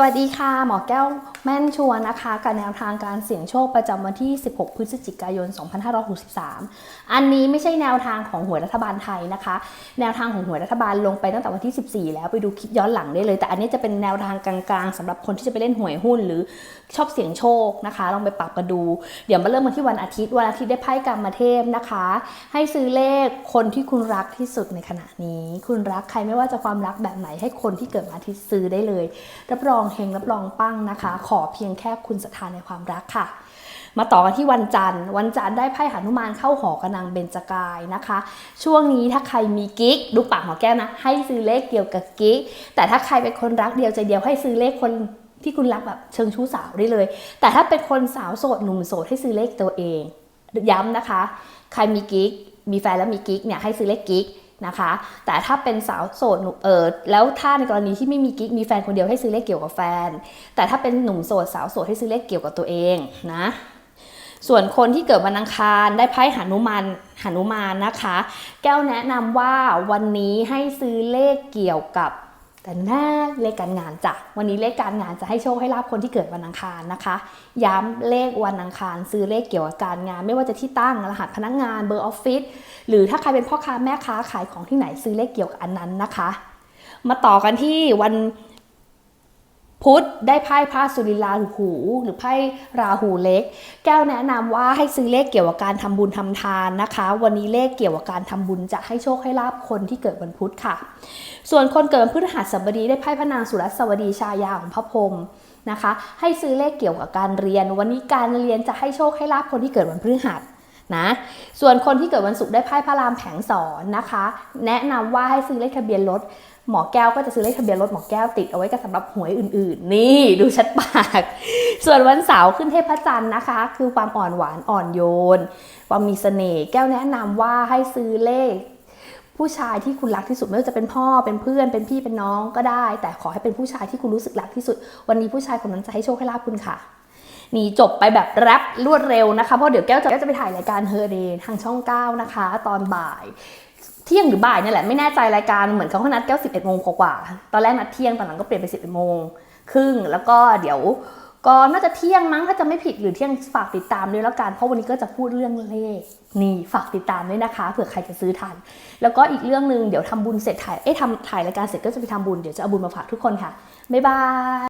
สวัสดีค่ะ หมอแก้วแม่นชัวร์นะคะ กับแนวทางการเสี่ยงโชคประจำวันที่ 16 พฤศจิกายน 2563 อันนี้ไม่ใช่แนวทางของหวยรัฐบาลไทยนะคะ แนวทางของหวยรัฐบาลลงไปตั้งแต่วันที่ 14 แล้วไปดูคลิปย้อนหลังได้เลย แต่อันนี้จะเป็นแนวทางกลางๆสำหรับคนที่จะไปเล่นหวยหุ้น หรือชอบเสี่ยงโชคนะคะ ลองไปปรับกันดู เดี๋ยวมาเริ่มกันที่วันอาทิตย์ วันอาทิตย์ได้ไพ่กรรมเทพนะคะ ให้ซื้อเลขคนที่คุณรักที่สุดในขณะนี้ คุณรักใครไม่ว่าจะความรักแบบไหนให้คนที่เกิดวันอาทิตย์ซื้อได้เลยรับรองเฮงรับรองปังนะคะ ขอเพียงแค่คุณศรัทธาในความรักค่ะ มาต่อกันที่วันจันทร์ วันจันทร์ได้ไพ่หนุมานเข้าหอกระนางเบญจกายนะคะ ช่วงนี้ถ้าใครมีกิ๊กดูปากหอแก้วนะ ให้ซื้อเลขเกี่ยวกับกิ๊ก แต่ถ้าใครเป็นคนรักเดียวใจเดียวให้ซื้อเลขคนที่คุณรักแบบเชิงชู้สาวได้เลย แต่ถ้าเป็นคนสาวโสดหนุ่มโสดให้ซื้อเลขตัวเอง ย้ำนะคะ ใครมีกิ๊ก มีแฟนแล้วมีกิ๊กเนี่ยให้ซื้อเลขกิ๊ก นะคะ แต่ถ้าเป็นสาวโสดเออแล้วถ้าในกรณีที่ไม่มีกิ๊กมีแฟนคนเดียวให้ซื้อเลขเกี่ยวกับแฟน แต่ถ้าเป็นหนุ่มโสดสาวโสดให้ซื้อเลขเกี่ยวกับตัวเองนะส่วนคนที่เกิดวันอังคารได้ไพ่หนุมานหนุมานนะคะ แก้วแนะนำว่าวันนี้ให้ซื้อเลขเกี่ยวกับ แต่หน้าเลขการงานจ้ะวันนี้เลขการงานจะให้โชคให้ลาบคนที่เกิดวันอังคารนะคะ ย้ำเลขวันอังคาร ซื้อเลขเกี่ยวกับการงาน ไม่ว่าจะที่ตั้งรหัสพนักงานเบอร์ออฟฟิศหรือถ้าใครเป็นพ่อค้าแม่ค้าขายของที่ไหนซื้อเลขเกี่ยวกับอันนั้นนะคะ มาต่อกันที่วัน พุธได้ไพ่พระสุริลาหู หรือไพ่ราหูเล็ก แก้วแนะนำว่าให้ซื้อเลขเกี่ยวกับการทำบุญทำทานนะคะ วันนี้เลขเกี่ยวกับการทำบุญจะให้โชคให้ลาบคนที่เกิดวันพุธค่ะ ส่วนคนเกิดวันพฤหัสบดีได้ไพ่พระนางสุรัสวดีชายาของพระพรหมนะคะ ให้ซื้อเลขเกี่ยวกับการเรียน วันนี้การเรียนจะให้โชคให้ลาบคนที่เกิดวันพฤหัส นะส่วนคนที่เกิดวันศุกร์ได้ไพ่พระรามแผงสอนนะคะ แนะนำว่าให้ซื้อเลขทะเบียนรถหมอแก้วก็จะซื้อเลขทะเบียนรถหมอแก้วติดเอาไว้กับสำหรับหวยอื่นๆ นี่ดูชัดปาก ส่วนวันเสาร์ขึ้นเทพจันทร์นะคะ คือความอ่อนหวานอ่อนโยน ความมีเสน่ห์แก้วแนะนำว่าให้ซื้อเลข ผู้ชายที่คุณรักที่สุดไม่ว่าจะเป็นพ่อเป็นเพื่อนเป็นพี่เป็นน้องก็ได้ แต่ขอให้เป็นผู้ชายที่คุณรู้สึกรักที่สุด วันนี้ผู้ชายคนนั้นจะให้โชคให้ลาบคุณค่ะ นี่จบไปแบบแรปรวดเร็วนะคะ เพราะเดี๋ยวแก้วจะแก้วจะไปถ่ายรายการเฮอร์เดย์ทางช่อง 9 นะคะ ตอนบ่ายเที่ยงหรือบ่ายเนี่ยแหละไม่แน่ใจรายการเหมือนเขานัดแก้ว11โมงกว่าตอนแรกนัดเที่ยงตอนหลังก็เปลี่ยนไป11โมงครึ่งแล้วก็เดี๋ยวก็น่าจะเที่ยงมั้งถ้าจะไม่ผิดหรือเที่ยงฝากติดตามด้วยแล้วกันเพราะวันนี้ก็จะพูดเรื่องเลขนี่ฝากติดตามด้วยนะคะเผื่อใครจะซื้อทัน แล้วก็อีกเรื่องหนึ่งเดี๋ยวทำบุญเสร็จถ่ายเอ้ยทำถ่ายรายการเสร็จก็จะไปทำบุญเดี๋ยวจะเอาบุญมาฝากทุกคนค่ะบ๊ายบาย